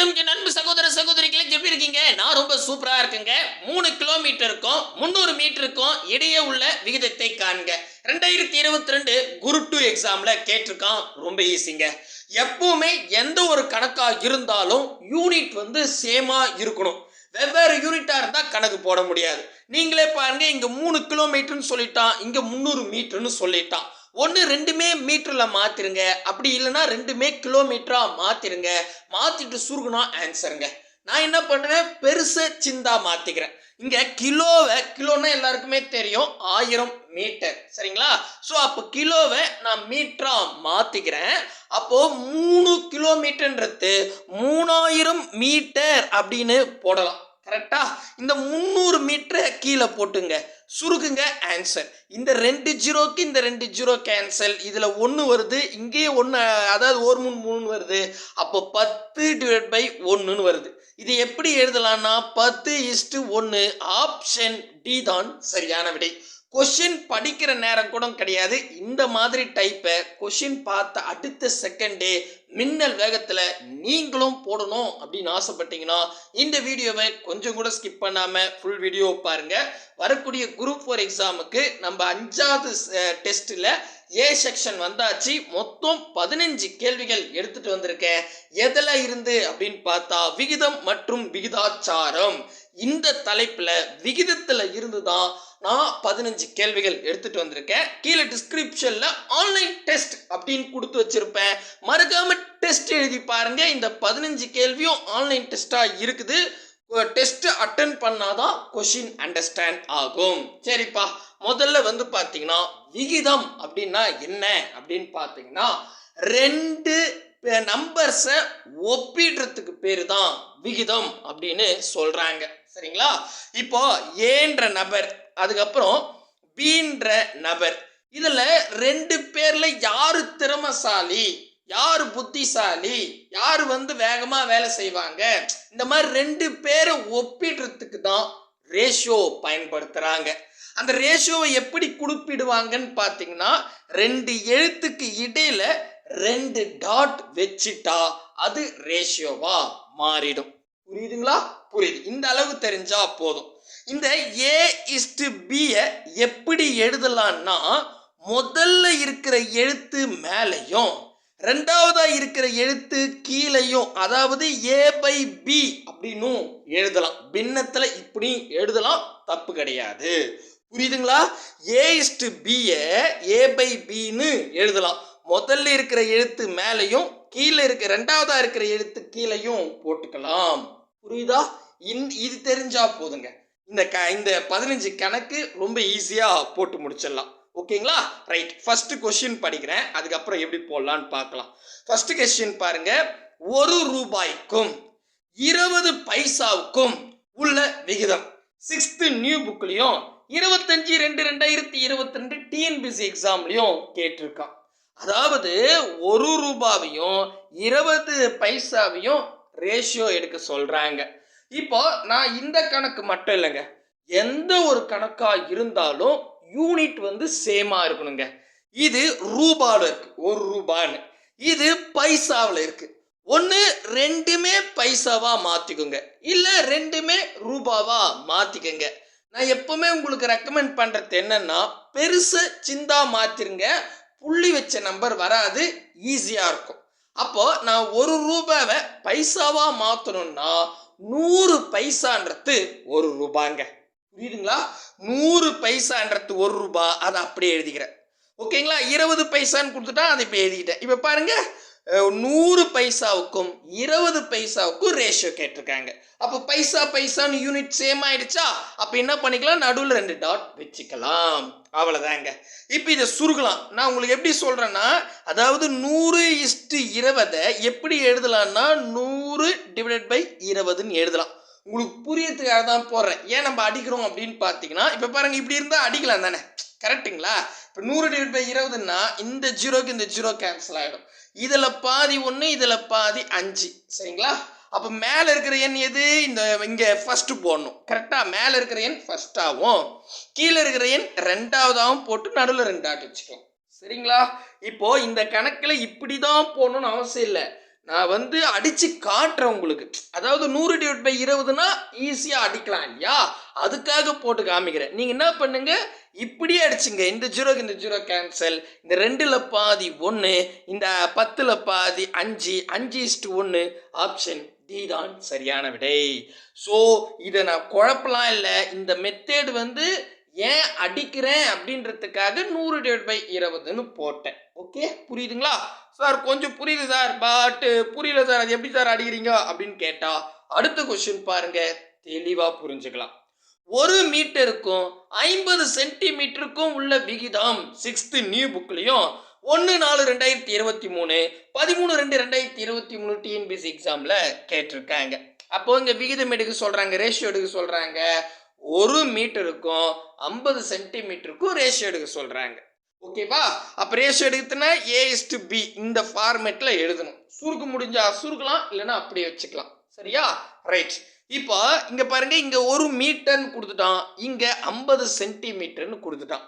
வணக்கம் அன்பு சகோதர சகோதரிகளை எப்படி இருக்கீங்க? நான் ரொம்ப சூப்பரா இருக்குங்க. மூணு கிலோமீட்டருக்கும் முந்நூறு மீட்டருக்கும் இடையே உள்ள விகிதத்தை காண்க. ரெண்டாயிரத்தி இருபத்தி ரெண்டு குரு டூ எக்ஸாம்ல கேட்டிருக்கான். ரொம்ப ஈஸிங்க எப்பவுமே எந்த ஒரு கணக்கா இருந்தாலும் யூனிட் வந்து சேமா இருக்கணும். வெவ்வேறு யூனிட்டாக இருந்தால் கணக்கு போட முடியாது. நீங்களே பாருங்க இங்கே மூணு கிலோமீட்டர்னு சொல்லிட்டான் இங்கே முந்நூறு மீட்டர்னு சொல்லிட்டான். ஒன்று ரெண்டுமே மீட்டரில் மாற்றிருங்க அப்படி இல்லைன்னா ரெண்டுமே கிலோமீட்டராக மாற்றிருங்க மாற்றிட்டு சுருகுனா ஆன்சருங்க நான் என்ன பண்ணுவேன் பெருசு சிந்தா மாற்றிக்கிறேன் இங்கே கிலோவை கிலோன்னா எல்லாருக்குமே தெரியும். ஆயிரம் மீட்டர். சரிங்களா? ஸோ அப்போ கிலோவை நான் மீட்டராக மாற்றிக்கிறேன் அப்போது மூணு கிலோமீட்டர்ன்றது மூணாயிரம் மீட்டர் அப்படின்னு போடலாம். கரெக்டாக இந்த முந்நூறு மீட்டரை கீழே போட்டுங்க. சுருக்குங்க ஆன்சர் இந்த ரெண்டு ஜீரோக்கு இந்த ரெண்டு ஜீரோ கேன்சல் இதில் ஒன்று வருது இங்கேயே ஒன்று அதாவது ஒரு மூணு மூணு வருது. அப்போ பத்து டிவைட் பை ஒன்றுன்னு வருது. இது எப்படி எழுதலாம்னா பத்து இஸ்டு ஒன்று ஆப்ஷன் டி தான் சரியான விடை. கொஷின் படிக்கிற நேரம் கூட கிடையாது. இந்த மாதிரி டைப்பை கொஷின் பார்த்த அடுத்த செகண்டே மின்னல் வேகத்தில் நீங்களும் போடணும் அப்படின்னு ஆசைப்பட்டீங்கன்னா இந்த வீடியோவை கொஞ்சம் கூட ஸ்கிப் பண்ணாமல் ஃபுல் வீடியோ பாருங்க. வரக்கூடிய குரூப் ஃபோர் எக்ஸாமுக்கு நம்ம அஞ்சாவது டெஸ்ட்டில் ஏ செக்ஷன் வந்தாச்சு. மொத்தம் பதினஞ்சு கேள்விகள் எடுத்துட்டு வந்திருக்கேன். எதில் இருந்து அப்படின்னு பார்த்தா விகிதம் மற்றும் விகிதாச்சாரம். இந்த தலைப்பில் விகிதத்தில் இருந்து தான் நான் பதினஞ்சு கேள்விகள் எடுத்துகிட்டு வந்திருக்கேன். கீழே டிஸ்கிரிப்ஷனில் ஆன்லைன் டெஸ்ட் அப்படின்னு கொடுத்து வச்சுருப்பேன். மறக்காமல் டெஸ்ட் எழுதி பாருங்கள் இந்த பதினஞ்சு கேள்வியும் ஆன்லைன் டெஸ்ட்டாக இருக்குது. டெஸ்ட் அட்டன் பண்ணாதான் கொஷின் அண்டர்ஸ்டாண்ட் ஆகும். சரிப்பா. முதல்ல வந்து பார்த்தீங்கன்னா விகிதம் அப்படின்னா என்ன அப்படின்னு பார்த்தீங்கன்னா ரெண்டு நம்பர்ஸை ஒப்பிடுறதுக்கு பேர் தான் விகிதம் அப்படின்னு சொல்கிறாங்க சரிங்களா? இப்போ ஏன்ற நபர் அதுக்கப்புறம் பீன்ற நபர். இதில் ரெண்டு பேரில் யார் திறமசாலி யார் புத்திசாலி யார் வந்து வேகமாக வேலை செய்வாங்க? இந்த மாதிரி ரெண்டு பேரை ஒப்பிடுறதுக்கு தான் ரேஷியோ பயன்படுத்துகிறாங்க அந்த ரேஷியோவை எப்படி குறிப்பிடுவாங்கன்னு பார்த்தீங்கன்னா ரெண்டு எழுத்துக்கு இடையில ரெண்டு டாட் வச்சுட்டா அது ரேஷியோவா மாறிடும். புரியுதுங்களா? புரியுது. இந்த அளவு தெரிஞ்சா போதும். இந்த ஏ இஸ்டு பியை எப்படி எழுதலாம்னா முதல்ல இருக்கிற எழுத்து மேலையும் ரெண்டாவதா இருக்கிற எழுத்து கீழையும் அதாவது ஏ பை பி அப்படின்னும் எழுதலாம். பின்னத்தில் இப்படி எழுதலாம் தப்பு கிடையாது. புரியுதுங்களா? ஏ இஸ்டு பியை ஏ பை பின்னு எழுதலாம். முதல்ல இருக்கிற எழுத்து மேலையும் கீழே இருக்க ரெண்டாவதா இருக்கிற எழுத்து கீழையும் போட்டுக்கலாம். புரியுதா? இந் இது தெரிஞ்சா போதுங்க. இந்த க இந்த பதினஞ்சு கணக்கு ரொம்ப ஈஸியாக போட்டு முடிச்சிடலாம். ஓகேங்களா? ரைட் ஃபர்ஸ்ட் கொஸ்டின் படிக்கிறேன். அதுக்கப்புறம் எப்படி போடலான்னு பார்க்கலாம். ஃபர்ஸ்ட் கொஸ்டின் பாருங்க. ஒரு ரூபாய்க்கும் இருபது பைசாவுக்கும் உள்ள விகிதம். சிக்ஸ்த்து நியூ புக்லேயும் இருபத்தஞ்சு ரெண்டு ரெண்டாயிரத்தி இருபத்தி ரெண்டு டிஎன்பிசி எக்ஸாம்லையும் கேட்டிருக்கான். அதாவது ஒரு ரூபாவையும் இருபது பைசாவையும் ரேஷியோ எடுக்க சொல்கிறாங்க இப்போ நான் இந்த கணக்கு மட்டும் இல்லைங்க. எந்த ஒரு கணக்காக இருந்தாலும் யூனிட் வந்து சேமாக இருக்கணுங்க. இது ரூபாவில் இருக்கு. ஒரு ரூபான்னு. இது பைசாவில் இருக்குது ஒன்று ரெண்டுமே பைசாவாக மாற்றிக்கோங்க இல்லை ரெண்டுமே ரூபாவாக மாற்றிக்கோங்க நான் எப்பவுமே உங்களுக்கு ரெக்கமெண்ட் பண்ணுறது என்னென்னா பெருசு சிந்தா மாற்றிருங்க புள்ளி வச்ச நம்பர் வராது. ஈஸியாக இருக்கும். அப்போ நான் ஒரு ரூபாவை பைசாவா மாத்தணும்னா நூறு பைசான்றது ஒரு ரூபாங்க. புரியுதுங்களா? நூறு பைசான்றது ஒரு ரூபா அதை அப்படியே எழுதிக்கிறேன். ஓகேங்களா? இருபது பைசான்னு கொடுத்துட்டா அதை இப்போ எழுதிக்கிட்டேன் இப்போ பாருங்க நூறு பைசாவுக்கும் இருபது பைசாவுக்கும் ரேஷியோ கேட்டிருக்காங்க. அப்போ பைசா பைசான்னு யூனிட் சேம் ஆயிடுச்சா? அப்போ என்ன பண்ணிக்கலாம்? நடுவில் ரெண்டு டாட் வச்சுக்கலாம். அவ்வளோதாங்க இப்போ இதை சுருக்கலாம். நான் உங்களுக்கு எப்படி சொல்கிறேன்னா அதாவது நூறு இஸ்டு இருபதை எப்படி எழுதலான்னா நூறு டிவைடட் பை இருபதுன்னு எழுதலாம். உங்களுக்கு புரியறதுக்காக தான் போடுறேன். ஏன் நம்ம அடிக்கிறோம் அப்படின்னு பார்த்தீங்கன்னா இப்போ பாருங்கள் இப்படி இருந்தால் அடிக்கலாம் தானே. கரெக்ட்டுங்களா? இப்போ நூறு டிவைட் பை இருபதுன்னா இந்த ஜீரோக்கு இந்த ஜீரோ கேன்சல் ஆகிடும் இதில் பாதி ஒன்று இதில் பாதி அஞ்சு. சரிங்களா? அப்போ மேலே இருக்கிற எண் எது? இந்த இங்கே ஃபஸ்ட்டு போடணும். கரெக்டாக மேலே இருக்கிற எண் ஃபஸ்ட்டாகவும் கீழே இருக்கிற எண் ரெண்டாவதாகவும் போட்டு நடுவில் ரெண்டாட்டு வச்சுக்கலாம். சரிங்களா? இப்போது இந்த கணக்கில் இப்படி தான் போடணும்னு அவசியம் இல்லை. நான் வந்து அடித்து காட்டுறேன் உங்களுக்கு. அதாவது நூறு டிவைட் பை இருபதுனா ஈஸியாக அடிக்கலாம் இல்லையா? அதுக்காக போட்டு காமிக்கிறேன். நீங்கள் என்ன பண்ணுங்க? இப்படியே அடிச்சுங்க. இந்த ஜீரோக்கு இந்த ஜீரோ கேன்சல் இந்த ரெண்டில் பாதி ஒன்று இந்த பத்தில் பாதி அஞ்சு அஞ்சு இஸ்டு ஒன்று ஆப்ஷன் டி தான் சரியான விடை. ஸோ இதை நான் குழப்பலாம் இல்லை. இந்த மெத்தேடு வந்து ஏன் அடிக்கிறேன் அப்படின்றதுக்காக நூறு டிவைட் பை இருபதுன்னு போட்டேன். ஓகே புரியுதுங்களா? சார் கொஞ்சம் புரியுது சார் பட் புரியல சார் அது எப்படி சார் அடிக்கிறீங்க? அப்படின்னு கேட்டா அடுத்த கொஸ்டின் பாருங்க தெளிவா புரிஞ்சுக்கலாம். ஒரு மீட்டருக்கும் ஐம்பது சென்டிமீட்டருக்கும் உள்ள விகிதம் சிக்ஸ்த்து நியூ புக்லையும் ஒன்று நாலு ரெண்டாயிரத்தி இருபத்தி மூணு பதிமூணு ரெண்டு ரெண்டாயிரத்தி இருபத்தி மூணு டிஎன்பிசி எக்ஸாமில் கேட்டிருக்காங்க. அப்போ இங்கே விகிதம் எடுக்க சொல்கிறாங்க ரேஷியோ எடுக்க சொல்கிறாங்க ஒரு மீட்டருக்கும் ஐம்பது சென்டிமீட்டருக்கும் ரேஷியோ எடுக்க சொல்கிறாங்க ஓகேவா அப்போ ரேஷியோ எடுத்துனா ஏ டு பி இந்த ஃபார்மேட்டில் எழுதணும். சுருக்க முடிஞ்சா சுருக்கலாம் இல்லைன்னா அப்படியே வச்சுக்கலாம். சரியா? ரைட் இப்போ இங்கே பாருங்க இங்கே ஒரு மீட்டர்னு கொடுத்துட்டான். இங்கே ஐம்பது சென்டிமீட்டர்னு கொடுத்துட்டான்.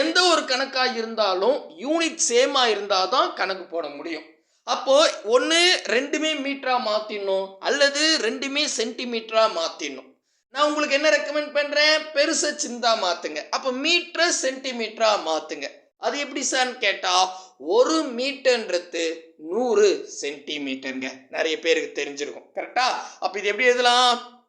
எந்த ஒரு கணக்காக இருந்தாலும் யூனிட் சேமாக இருந்தால் தான் கணக்கு போட முடியும். அப்போது ஒன்று ரெண்டுமே மீட்டராக மாற்றிடணும் அல்லது ரெண்டுமே சென்டிமீட்டராக மாற்றிடணும் நான் உங்களுக்கு என்ன ரெக்கமெண்ட் பண்ணுறேன் பெருசை சிந்தா மாற்றுங்க அப்போ மீட்டரை சென்டிமீட்டராக மாற்றுங்க அது எப்படி சார்னு கேட்டால் ஒரு மீட்டர்ன்றது நூறு சென்டிமீட்டருங்க. நிறைய பேருக்கு தெரிஞ்சிருக்கும். கரெக்டா அப்போ இது எப்படி எழுதலாம்?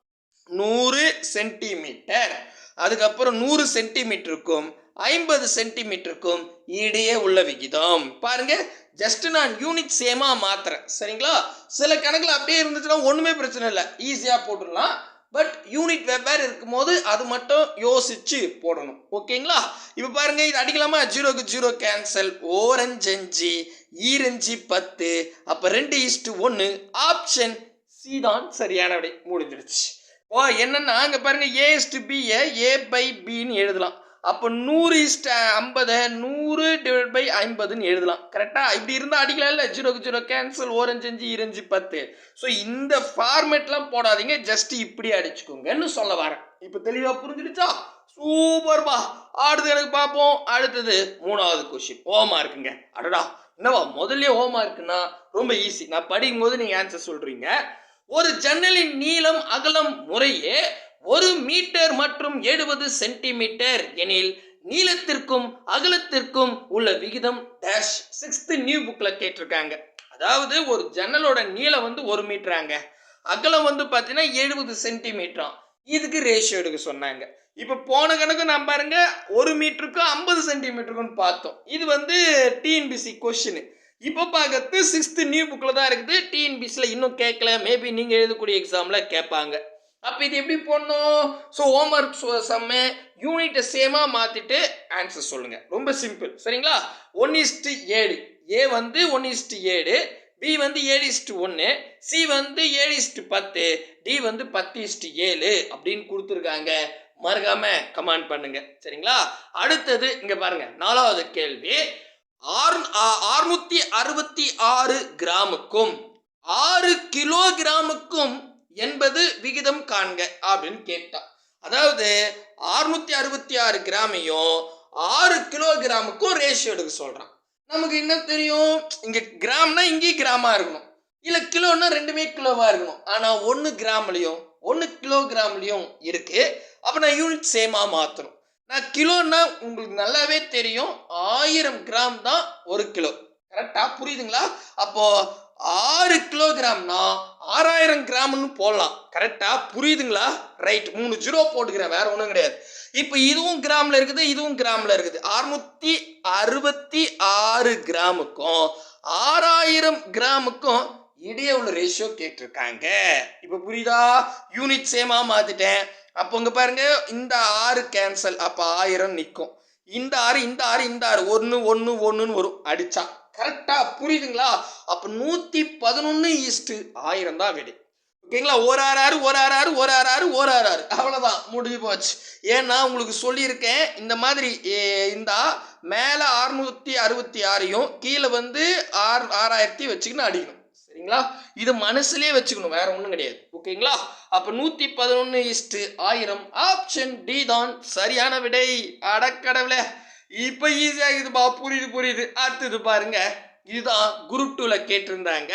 நூறு சென்டிமீட்டர். அதுக்கப்புறம் நூறு சென்டிமீட்டருக்கும் ஐம்பது சென்டிமீட்டருக்கும் இடையே உள்ள விகிதம். பாருங்க ஜஸ்ட் நான் யூனிட் சேமாக மாத்துறேன். சரிங்களா? சில கணக்கில் அப்படியே இருந்துச்சுன்னா ஒன்றுமே பிரச்சனை இல்லை. ஈஸியாக போட்டுடலாம். பட் யூனிட் வெவ்வேறு இருக்கும்போது அது மட்டும் யோசிச்சு போடணும். ஓகேங்களா? இப்போ பாருங்க இது அடிக்கலாமா? ஜீரோக்கு ஜீரோ கேன்சல் ஓரஞ்சு அஞ்சு ஈரஞ்சு பத்து அப்போ ரெண்டு ஈஸ்ட்டு ஒன்று ஆப்ஷன் சி தான் சரியான விடை முடிஞ்சிருச்சு ஓ என்னன்னா அங்கே பாருங்க ஏ இஸ்டு பியை ஏ பை பின்னு எழுதலாம். அப்போ நூறு இஸ்ட ஐம்பது நூறு டிவைட் பை ஐம்பதுன்னு எழுதலாம். கரெக்டாக இப்படி இருந்தால் அடிக்கலாம்ல ஜீரோக்கு ஜீரோ கேன்சல் ஓரஞ்சஞ்சு இரஞ்சு பத்து. ஸோ இந்த ஃபார்மேட்லாம் போடாதீங்க. ஜஸ்ட் இப்படி அடிச்சுக்கோங்கன்னு சொல்ல வரேன். இப்போ தெளிவாக புரிஞ்சிடுச்சா? சூப்பர்பா அடுத்து எனக்கு பார்ப்போம். அடுத்தது மூணாவது கொஷின் ஓமா இருக்குங்க அடடா. என்னவா? முதல்ல ஓமா இருக்குன்னா ரொம்ப ஈஸி நான் படிக்கும் போது நீங்கள் ஆன்சர் சொல்கிறீங்க ஒரு ஜன்னலின் நீளம் அகலம் முறையே ஒரு மீட்டர் மற்றும் எழுபது சென்டிமீட்டர் எனில் நீளத்திற்கும் அகலத்திற்கும் உள்ள விகிதம் டேஷ் சிக்ஸ்த் நியூ புக்கில் கேட்டிருக்காங்க. அதாவது ஒரு ஜன்னலோட நீளம் வந்து ஒரு மீட்டராங்க. அகலம் வந்து பார்த்தீங்கன்னா எழுபது சென்டிமீட்டரும் இதுக்கு ரேஷியோ எடுக்க சொன்னாங்க. இப்போ போன கணக்கு நான் பாருங்க ஒரு மீட்டருக்கும் ஐம்பது சென்டிமீட்டருக்குன்னு பார்த்தோம். இது வந்து டிஎன்பிசி கொஷின் இப்போ பார்க்கறது சிக்ஸ்த் நியூ புக்கில் தான் இருக்குது. டிஎன்பிசியில் இன்னும் கேட்கல. மேபி நீங்கள் எழுதக்கூடிய எக்ஸாமில் கேட்பாங்க. அப்போ இது எப்படி போடணும்? ஸோ ஹோம்ஒர்க் செம்ம யூனிட்டை சேமாக மாற்றிட்டு ஆன்சர் சொல்லுங்கள் ரொம்ப சிம்பிள் சரிங்களா? ஒன் இஸ்ட்டு ஏழு. ஏ வந்து ஒன் இஸ்ட்டு ஏழு. பி வந்து ஏழு இஸ்ட்டு ஒன்று சி வந்து ஏழு இஸ்ட்டு பத்து. டி வந்து பத்து இஸ்ட்டு ஏழு அப்படின்னு கொடுத்துருக்காங்க. மறக்காம கமெண்ட் பண்ணுங்க. சரிங்களா? அடுத்தது இங்க பாருங்க. நாலாவது கேள்வி. ஆறு அறுநூத்தி அறுபத்தி ஆறு கிராமுக்கும் ஆறு கிலோ கிராமுக்கும் என்பது விகிதம் காண்க அப்படின்னு கேட்டான் அதாவது அறுநூத்தி அறுபத்தி ஆறு கிராமையும் ஆறு கிலோகிராமுக்கும் ரேஷியோ எடுக்க சொல்றான். நமக்கு என்ன தெரியும்? இங்க கிராம்னா இங்கேயும் கிராமா இருக்கணும். இல்ல கிலோன்னா ரெண்டுமே கிலோவா இருக்கணும். ஆனா ஒன்னு கிராம்லயும் ஒன்னு கிலோகிராம்லயும் இருக்கு. அப்ப நான் யூனிட் சேமா மாத்தணும். நான் கிலோன்னா உங்களுக்கு நல்லாவே தெரியும். ஆயிரம் கிராம் தான் ஒரு கிலோ. கரெக்டா புரியுதுங்களா? அப்போ ஆறு கிலோகிராம்னா ஆறாயிரம் கிராம்னு போடலாம். கரெக்டா புரியுதுங்களா? ரைட் மூணு ஜீரோ போட்டுக்கிறேன். வேற ஒன்றும் கிடையாது. இப்போ இதுவும் கிராமில் இருக்குது இதுவும் கிராமில் இருக்குது. அறுநூத்தி அறுபத்தி ஆறு கிராமுக்கும் ஆறாயிரம் கிராமுக்கும் இடையே உள்ள ரேஷியோ கேட்டிருக்காங்க. இப்போ புரியுதா? யூனிட் சேமாக மாத்திட்டேன். அப்போ இங்கே பாருங்க இந்த ஆறு கேன்சல் அப்போ ஆயிரம் நிற்கும் இந்த ஆறு இந்த ஆறு இந்த ஆறு. ஒன்று ஒன்று ஒன்றுன்னு வரும். அடிச்சா. கரெக்டாக புரியுதுங்களா? அப்போ நூற்றி பதினொன்று ஈஸ்ட்டு ஆயிரம் தான் விடை. ஓகேங்களா? ஒரு ஆறு ஆறு ஒரு ஆறு ஆறு ஒரு ஆறு ஆறு ஒரு ஆறு ஆறு அவ்வளோதான் முடிஞ்சு போச்சு. ஏன்னா உங்களுக்கு சொல்லியிருக்கேன் இந்த மாதிரி ஏ, மேலே அறுநூற்றி அறுபத்தி ஆறையும் கீழே வந்து ஆறு ஆறாயிரத்தி வச்சுக்கின்னு அடிக்கணும். சரிங்களா? இது மனசுலயே வச்சுக்கணும். வேற ஒன்றும் கிடையாது. ஓகேங்களா? அப்போ நூற்றி பதினொன்று இஸ்ட்டு ஆயிரம். ஆப்ஷன் டி தான் சரியான விடை. அடக்கடவுளே. இப்போ ஈஸியாகுதுப்பா புரியுது புரியுது. அடுத்தது பாருங்க. இதுதான் குரூப் டூவில் கேட்டிருந்தாங்க.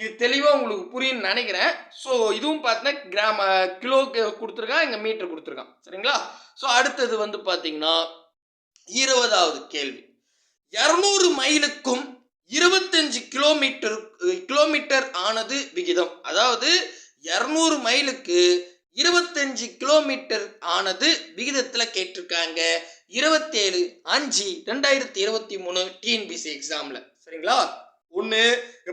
இது தெளிவாக உங்களுக்கு புரியும்னு நினைக்கிறேன். ஸோ இதுவும் பார்த்தீங்கன்னா கிராம கிலோக்கு கொடுத்துருக்கான். இங்கே மீட்டர் கொடுத்துருக்கான். சரிங்களா? ஸோ அடுத்தது வந்து பார்த்தீங்கன்னா இருபதாவது கேள்வி. இரநூறு மைலுக்கும் இருபத்தஞ்சு கிலோமீட்டர் கிலோமீட்டர் ஆனது விகிதம். அதாவது இரநூறு மைலுக்கு இருபத்தஞ்சு கிலோமீட்டர் ஆனது விகிதத்தில் கேட்டிருக்காங்க. இருபத்தேழு அஞ்சு ரெண்டாயிரத்தி இருபத்தி மூணு டிஎன்பிசி எக்ஸாமில் சரிங்களா? ஒன்று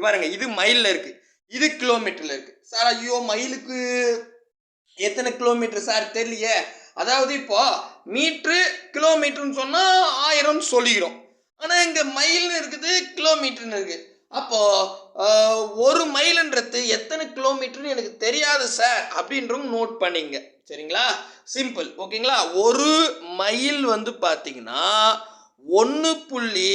பாருங்க இது மைலில் இருக்கு. இது கிலோமீட்டரில் இருக்கு. சார் ஐயோ மைலுக்கு எத்தனை கிலோமீட்டர் சார் தெரியலையே. அதாவது இப்போ மீட்ரு கிலோமீட்டர்னு சொன்னால் ஆயிரம் சொல்லிக்கிறோம். ஆனால் இங்கே மைல்னு இருக்குது கிலோமீட்டர்னு இருக்குது அப்போ ஒரு மைலுன்றது எத்தனை கிலோமீட்டர்னு எனக்கு தெரியாது சார் அப்படின்றவங்க நோட் பண்ணிங்க. சரிங்களா? சிம்பிள் ஓகேங்களா ஒரு மைல் வந்து பார்த்தீங்கன்னா ஒன்று புள்ளி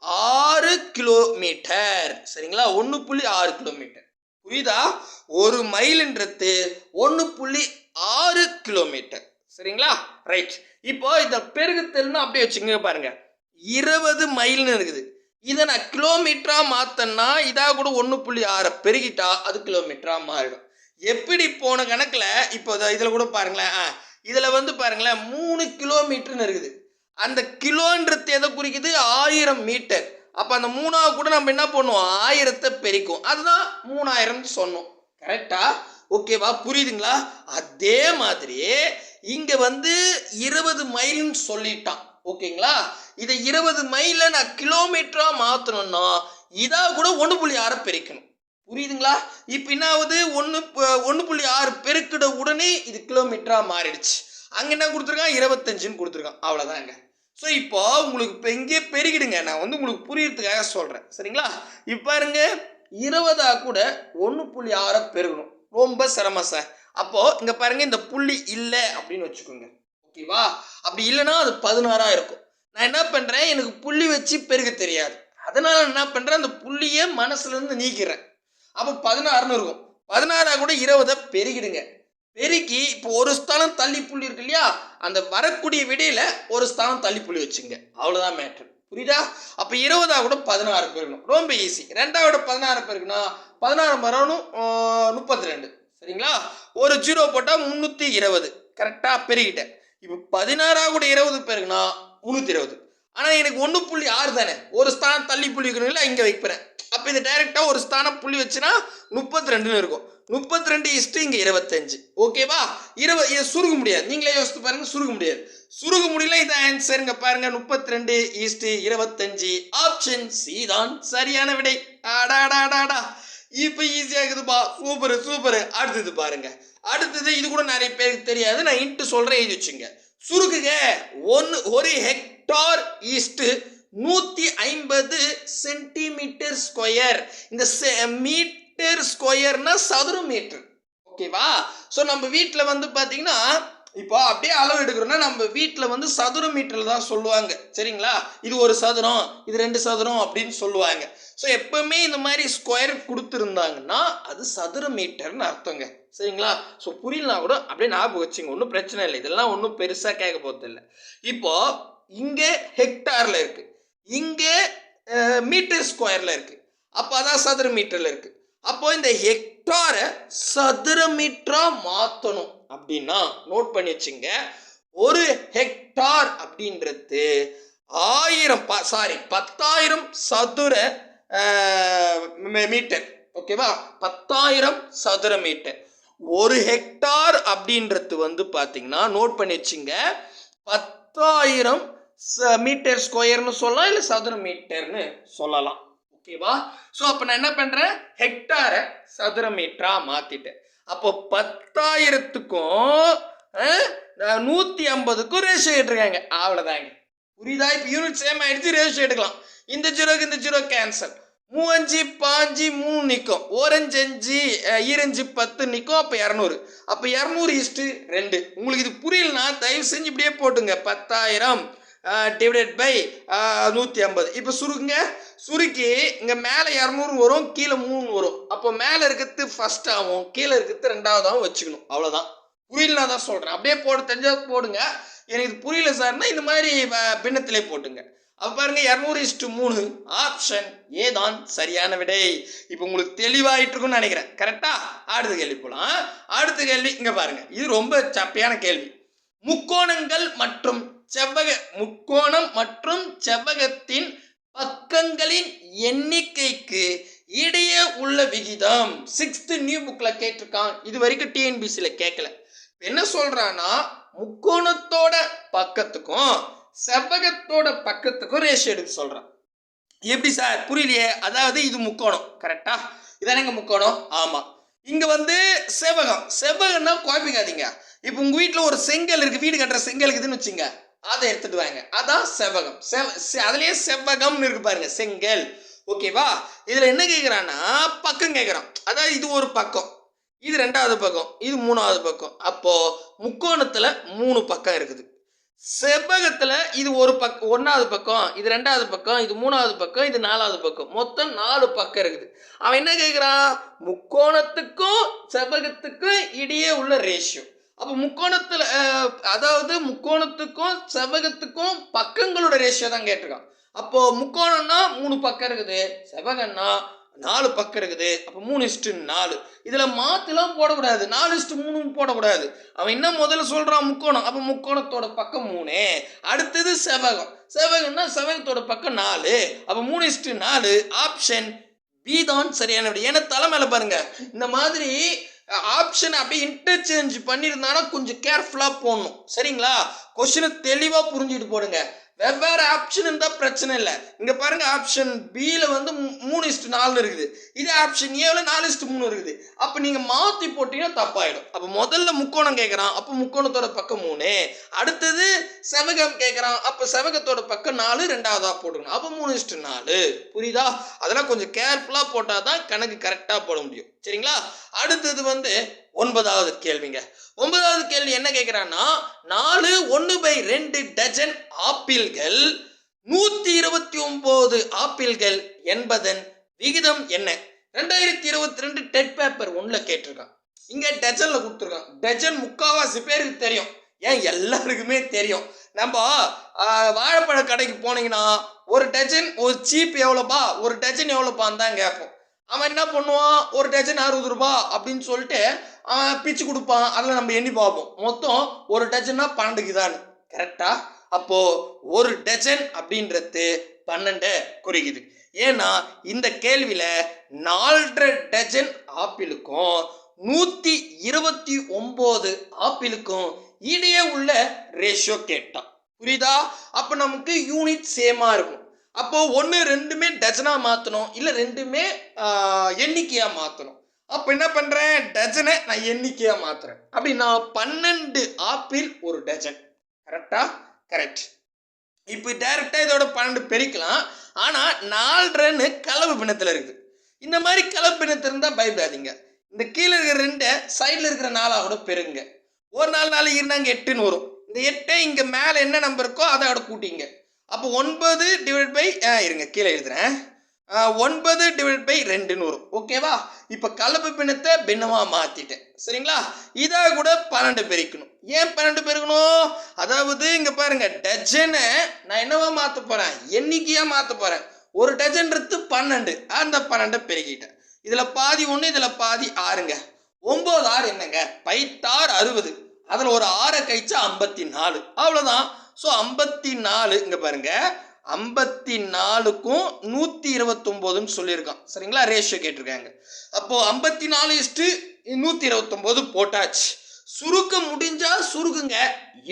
ஆறு கிலோமீட்டர். சரிங்களா? ஒன்று புள்ளி ஆறு கிலோமீட்டர். புரியுதா? ஒரு மைலுன்றது ஒன்று புள்ளி ஆறு கிலோமீட்டர். சரிங்களா? ரைட் இப்போ இந்த பெருகுத்தல்னு அப்படியே வச்சுங்க பாருங்க. இருபது மைல்னு இருக்குது. இதை நான் கிலோமீட்டராக மாற்றேன்னா இதாக கூட ஒன்று புள்ளி ஆறை பெருகிட்டா அது கிலோமீட்டராக மாறிடும். எப்படி போன கணக்கில் இப்போ இதில் கூட பாருங்களேன் ஆ இதில் வந்து பாருங்களேன் மூணு கிலோமீட்டர்னு இருக்குது. அந்த கிலோன்றது எதை குறிக்குது? ஆயிரம் மீட்டர். அப்போ அந்த மூணாவது கூட நம்ம என்ன பண்ணுவோம்? ஆயிரத்தை பெருக்கும். அதுதான் மூணாயிரம்னு சொன்னோம். கரெக்டா ஓகேவா புரியுதுங்களா? அதே மாதிரி இங்கே வந்து இருபது மைல்னு சொல்லிட்டான். ஓகேங்களா? இதை இருபது மைலை நான் கிலோமீட்டரா மாற்றணும்னா இதா கூட ஒன்று புள்ளி ஆறு பெருக்கணும். புரியுதுங்களா? இப்போ என்ன ஆகுது? ஒன்று ஒன்று புள்ளி ஆறு பெருக்கிட உடனே இது கிலோமீட்டராக மாறிடுச்சு. அங்கே என்ன கொடுத்துருக்கான்? இருபத்தஞ்சுன்னு கொடுத்துருக்கான். அவ்வளோதாங்க ஸோ இப்போ உங்களுக்கு இப்போ இங்கே பெருகிடுங்க நான் வந்து உங்களுக்கு புரியறதுக்காக சொல்கிறேன் சரிங்களா? இப்போ பாருங்க. இருபதாக கூட ஒன்று புள்ளி ஆறை பெருகணும். ரொம்ப சிரமம் சார். அப்போது இங்கே பாருங்க இந்த புள்ளி இல்லை அப்படின்னு வச்சுக்கோங்க. ஓகேவா? அப்படி இல்லைன்னா அது பதினாறாக இருக்கும். நான் என்ன பண்ணுறேன் எனக்கு புள்ளி வச்சு பெருக தெரியாது. அதனால் நான் என்ன பண்ணுறேன் அந்த புள்ளியை மனசுலேருந்து நீக்கிறேன். அப்போ பதினாறுன்னு இருக்கும். பதினாறாக கூட இருபதை பெருகிடுங்க. பெருக்கி இப்போ ஒரு ஸ்தானம் தள்ளி புள்ளி இருக்கு இல்லையா? அந்த வரக்கூடிய விடையில ஒரு ஸ்தானம் தள்ளி புள்ளி வச்சுங்க. அவ்வளோதான் மேட்ரு புரியுதா? அப்போ இருபதா கூட பதினாறு பெருகணும். ரொம்ப ஈஸி ரெண்டாவோட பதினாறு பெருக்குன்னா பதினாறு மரணும் முப்பத்தி ரெண்டு சரிங்களா? ஒரு ஜீரோ போட்டால் முந்நூற்றி இருபது. கரெக்டாக பெருகிட்டேன். இப்போ பதினாறாக கூட இருபது பேருக்குன்னா முந்நூற்றி இருபது. ஆனால் எனக்கு ஒன்று புள்ளி ஆறு தானே? ஒரு ஸ்தானம் தள்ளி புள்ளி வைக்கணும்ல இங்கே வைக்கிறேன். அப்போ இது டைரெக்டாக ஒரு ஸ்தானம் புள்ளி வச்சுன்னா முப்பத்தி ரெண்டுன்னு இருக்கும். முப்பத்தி ரெண்டு இஸ்ட்டு இங்கே இருபத்தஞ்சு. ஓகேவா இருபது இதை சுருக முடியாது. நீங்களே யோசித்து பாருங்க சுருக முடியாது. சுருக முடியல இது ஆன்சருங்க பாருங்கள் முப்பத்தி ரெண்டு ஈஸ்ட்டு இருபத்தஞ்சு. ஆப்ஷன் சி தான் சரியான விடை. ஆடாடாடாடா இப்போ ஈஸியாக இருக்குதுப்பா சூப்பர் சூப்பர் அடுத்தது பாருங்க. அடுத்தது இது கூட நிறைய பேருக்கு தெரியாது. நான் இன்ட்டு சொல்கிறேன் எழுதி வச்சுங்க. சுருக்குங்க ஒன்று ஒரு ஹெக்டார் ஈஸ்ட்டு நூற்றி ஐம்பது சென்டிமீட்டர் ஸ்கொயர். இந்த மீட்டர் ஸ்கொயர்னா சதுர மீட்டர். ஓகேவா? ஸோ நம்ம வீட்டில் வந்து பார்த்தீங்கன்னா இப்போ அப்படியே அளவு எடுக்கிறோம்னா நம்ம வீட்டில் வந்து சதுர மீட்டரில் தான் சொல்லுவாங்க. சரிங்களா? இது ஒரு சதுரம் இது ரெண்டு சதுரம் அப்படின்னு சொல்லுவாங்க. ஸோ எப்பவுமே இந்த மாதிரி ஸ்கொயர் கொடுத்துருந்தாங்கன்னா அது சதுர மீட்டர்னு அர்த்தங்க. சரிங்களா? ஸோ புரியலனா கூட அப்படியே ஞாபகம் வச்சுங்க. ஒன்றும் பிரச்சனை இல்லை. இதெல்லாம் ஒன்றும் பெருசாக கேட்க போகிறது இல்லை இப்போ இங்கே ஹெக்டாரில் இருக்குது இங்கே மீட்டர் ஸ்கொயரில் இருக்குது அப்போ அதான் சதுர மீட்டரில் இருக்குது அப்போ இந்த ஹெக்டாரை சதுர மீட்டராக மாற்றணும் அப்படின்னா நோட் பண்ணி வச்சுங்க. ஒரு ஹெக்டார் அப்படின்றது ஆயிரம் ப சாரி பத்தாயிரம் சதுர மீட்டர் ஓகேவா பத்தாயிரம் சதுர மீட்டர் ஒரு ஹெக்டார் அப்படின்றது வந்து பார்த்தீங்கன்னா நோட் பண்ணி வச்சுங்க. பத்தாயிரம் மீட்டர் ஸ்கொயர்னு சொல்லலாம் இல்லை சதுர மீட்டர்னு சொல்லலாம். ஓகேவா ஸோ அப்போ நான் என்ன பண்ணுறேன் ஹெக்டாரை சதுர மீட்டராக மாற்றிட்டேன் அப்போ பத்தாயிரத்துக்கும் நூற்றி ஐம்பதுக்கும் ரேஷியோ எடுத்துருக்காங்க அவ்வளோதாங்க புரியுதா? இப்போ யூனிட் சேம் ஆகிடுச்சு ரேஷியோ எடுக்கலாம். இந்த ஜீரோக்கு இந்த ஜீரோ கேன்சல் மூவஞ்சு பாஞ்சு மூணு நிற்கும் ஓரஞ்சு அஞ்சு ஈரஞ்சு பத்து நிற்கும் அப்போ இரநூறு. அப்போ இரநூறு இஸ்ட்டு ரெண்டு. உங்களுக்கு இது புரியலனா தயவு செஞ்சு இப்படியே போட்டுங்க. பத்தாயிரம். டிவைடட் பை நூற்றி ஐம்பது. இப்போ சுருக்குங்க. சுருக்கி இங்கே மேலே இரநூறு வரும் கீழே மூணு வரும். அப்போ மேலே இருக்கிறது ஃபஸ்ட் ஆகும் கீழே இருக்கிறது ரெண்டாவதாகவும் வச்சுக்கணும். அவ்வளோதான் புரியலனா தான் சொல்கிறேன் அப்படியே போட தெரிஞ்சால் போடுங்க. எனக்கு இது புரியல சார்னா இந்த மாதிரி பின்னத்திலே போட்டுங்க. அப்போ பாருங்க இரநூறு இஸ்டு மூணு. ஆப்ஷன் ஏ தான் சரியான விடை. இப்போ உங்களுக்கு தெளிவாயிட்டு இருக்கும்னு நினைக்கிறேன் கரெக்டா அடுத்த கேள்வி போகலாம் அடுத்த கேள்வி இங்கே பாருங்க. இது ரொம்ப சப்பையான கேள்வி. முக்கோணங்கள் மற்றும் செவ்வக முக்கோணம் மற்றும் செவ்வகத்தின் பக்கங்களின் எண்ணிக்கைக்கு இடையே உள்ள விகிதம். சிக்ஸ்த் நியூ புக்கில் கேட்டிருக்கான். இது வரைக்கும் டிஎன்பிசியில் கேட்கல என்ன சொல்கிறான்னா முக்கோணத்தோட பக்கத்துக்கும் செவ்வகத்தோட பக்கத்துக்கும் ரேஷியோ எடுக்க சொல்கிறான் எப்படி சார்? புரியலையே? அதாவது இது முக்கோணம். கரெக்டா இதானங்க முக்கோணம்? ஆமாம் இங்கே வந்து செவ்வகம். செவ்வகம்னா குழப்பிக்காதீங்க. இப்போ உங்கள் வீட்டில் ஒரு செங்கல் இருக்குது வீடு கட்டுற செங்கல் இருக்குதுன்னு வச்சுங்க. அதை எடுத்துட்டு வாங்க. அதான் செவ்வகம். செவ் செ- செவ்வகம்னு இருக்கு பாருங்க செங்கல். ஓகேவா இதில் என்ன கேட்குறான்னா பக்கம் கேட்குறான் அதாவது இது ஒரு பக்கம். இது ரெண்டாவது பக்கம். இது மூணாவது பக்கம். அப்போது முக்கோணத்தில் மூணு பக்கம் இருக்குது. செவ்வகத்தில் இது ஒரு பக்கம் ஒன்றாவது பக்கம் இது ரெண்டாவது பக்கம் இது மூணாவது பக்கம் இது நாலாவது பக்கம். மொத்தம் நாலு பக்கம் இருக்குது. அவன் என்ன கேட்குறான் முக்கோணத்துக்கும் செவ்வகத்துக்கும் இடையே உள்ள ரேஷியோ அப்போ முக்கோணத்தில் அதாவது முக்கோணத்துக்கும் செவ்வகத்துக்கும் பக்கங்களோட ரேஷியோ தான் கேட்டிருக்கான். அப்போ முக்கோணம்னா மூணு பக்கம் இருக்குது செவ்வகம்னா நாலு பக்கம் இருக்குது அப்போ மூணு இஸ்டு நாலு. இதில் மாற்றுலாம் போடக்கூடாது. நாலு இஸ்டு மூணு போடக்கூடாது. அவன் என்ன முதல்ல சொல்கிறான் முக்கோணம்? அப்போ முக்கோணத்தோட பக்கம் மூணு. அடுத்தது செவ்வகம். செவகம்னா செவ்வகத்தோட பக்கம் நாலு. அப்போ மூணு இஸ்டு நாலு. ஆப்ஷன் பி தான் சரியான விடை ஏன்னா மேலே பாருங்க. இந்த மாதிரி ஆப்ஷன் அப்படியே இன்டர்சேஞ்ச் பண்ணியிருந்தானா கொஞ்சம் கேர்ஃபுல்லாக போடணும். சரிங்களா? கொஷினை தெளிவாக புரிஞ்சுட்டு போடுங்க. வெவ்வேறு ஆப்ஷன் இருந்தால் பிரச்சனை இல்லை. இங்கே பாருங்க ஆப்ஷன் பியில் வந்து மூ- மூணு இஸ்ட்டு நாலு இருக்குது. இதே ஆப்ஷன் ஏவில் நாலு இஸ்ட்டு மூணு இருக்குது. அப்போ நீங்கள் மாற்றி போட்டீங்கன்னா தப்பாயிடும். அப்போ முதல்ல முக்கோணம் கேட்குறான் அப்போ முக்கோணத்தோட பக்கம் மூணு. அடுத்தது செவகம் கேட்குறான் அப்போ செவகத்தோட பக்கம் நாலு ரெண்டாவதா போட்டுக்கணும். அப்போ மூணு இஸ்ட்டு நாலு. புரியுதா? அதெல்லாம் கொஞ்சம் கேர்ஃபுல்லாக போட்டால் தான் கணக்கு கரெக்டாக போட முடியும். சரிங்களா? அடுத்தது வந்து ஒன்பதாவது கேள்விங்க. ஒன்பதாவது கேள்வி என்ன கேட்குறான்னா நாலு ஒன்று பை ரெண்டு டஜன் ஆப்பிள்கள் நூற்றி இருபத்தி ஒன்பது ஆப்பிள்கள் என்பதன் விகிதம் என்ன? ரெண்டாயிரத்தி இருபத்தி ரெண்டு டெட் பேப்பர் ஒன்றில் கேட்டிருக்கான். இங்கே டஜனில் கொடுத்துருக்கான். டஜன் முக்காவாசி பேருக்கு தெரியும். ஏன் எல்லாருக்குமே தெரியும்? நம்ம வாழைப்பழ கடைக்கு போனீங்கன்னா ஒரு டஜன் ஒரு சீப் எவ்வளோப்பா? ஒரு டஜன் எவ்வளோப்பான்னு தான் கேட்போம். அவன் என்ன பண்ணுவான்? ஒரு டஜன் அறுபது ரூபாய் அப்படின்னு சொல்லிட்டு அவன் பிச்சு கொடுப்பான். அதில் நம்ம எண்ணி பார்ப்போம். மொத்தம் ஒரு டஜன்னா பன்னெண்டுக்கு தான் கரெக்டா அப்போ ஒரு டஜன் அப்படின்றது பன்னெண்டு குறிக்குது. ஏன்னா இந்த கேள்வியில நாலரை டஜன் ஆப்பிளுக்கும் நூத்தி இருபத்தி ஒன்பது ஆப்பிளுக்கும் இடையே உள்ள ரேஷியோ கேட்டான். புரியுதா? அப்போ நமக்கு யூனிட் சேமா இருக்கும். அப்போ ஒன்று ரெண்டுமே டஜனாக மாற்றணும் இல்லை ரெண்டுமே எண்ணிக்கையாக மாற்றணும் அப்போ என்ன பண்ணுறேன் டஜனை நான் எண்ணிக்கையாக மாற்றுறேன் அப்படி நான் பன்னெண்டு ஆப்பிள் ஒரு டஜன். கரெக்டாக கரெக்ட் இப்போ டைரெக்டாக இதோட பன்னெண்டு பெருக்கலாம். ஆனால் நாலரைன்னு கலவு பிணத்தில் இருக்குது. இந்த மாதிரி கலவு பிணத்தில் இருந்தால் பயப்படாதீங்க. இந்த கீழே இருக்கிற ரெண்டை சைடில் இருக்கிற நாளாக கூட பெருங்க ஒரு நாலு நாள் இருந்தாங்க எட்டுன்னு வரும். இந்த எட்டை இங்கே மேலே என்ன நம்பர் இருக்கோ அதை கூட்டிங்க. அப்போ ஒன்பது டிவைட் பை இருங்க கீழே எழுதுறேன். ஒன்பது டிவைட் பை ரெண்டுன்னு வரும் ஓகேவா இப்போ கலப்பு பின்னத்தை பின்னமாக மாற்றிட்டேன் சரிங்களா? இதை கூட பன்னெண்டு பெருக்கணும். ஏன் பன்னெண்டு பெருக்கணும்? அதாவது இங்கே பாருங்க டஜனை நான் என்னவா மாற்ற போகிறேன் எண்ணிக்கையாக மாற்ற போகிறேன் ஒரு டஜன்றது பன்னெண்டு. அந்த பன்னெண்டை பெருக்கிட்டேன். இதில் பாதி ஒன்று இதில் பாதி ஆறுங்க. ஒம்பது ஆறு என்னங்க? பைத்தாறு அறுபது. அதில் ஒரு ஆறை கழிச்சா ஐம்பத்தி நாலு. அவ்வளோதான் ஸோ ஐம்பத்தி நாலு இங்கே பாருங்க. ஐம்பத்தி நாலுக்கும் நூற்றி இருபத்தொம்போதுன்னு சொல்லியிருக்கான். சரிங்களா? ரேஷியோ கேட்டிருக்காங்க. அப்போது ஐம்பத்தி நாலு இஸ்ட்டு நூற்றி இருபத்தொம்போது போட்டாச்சு. சுருக்க முடிஞ்சால் சுருக்குங்க.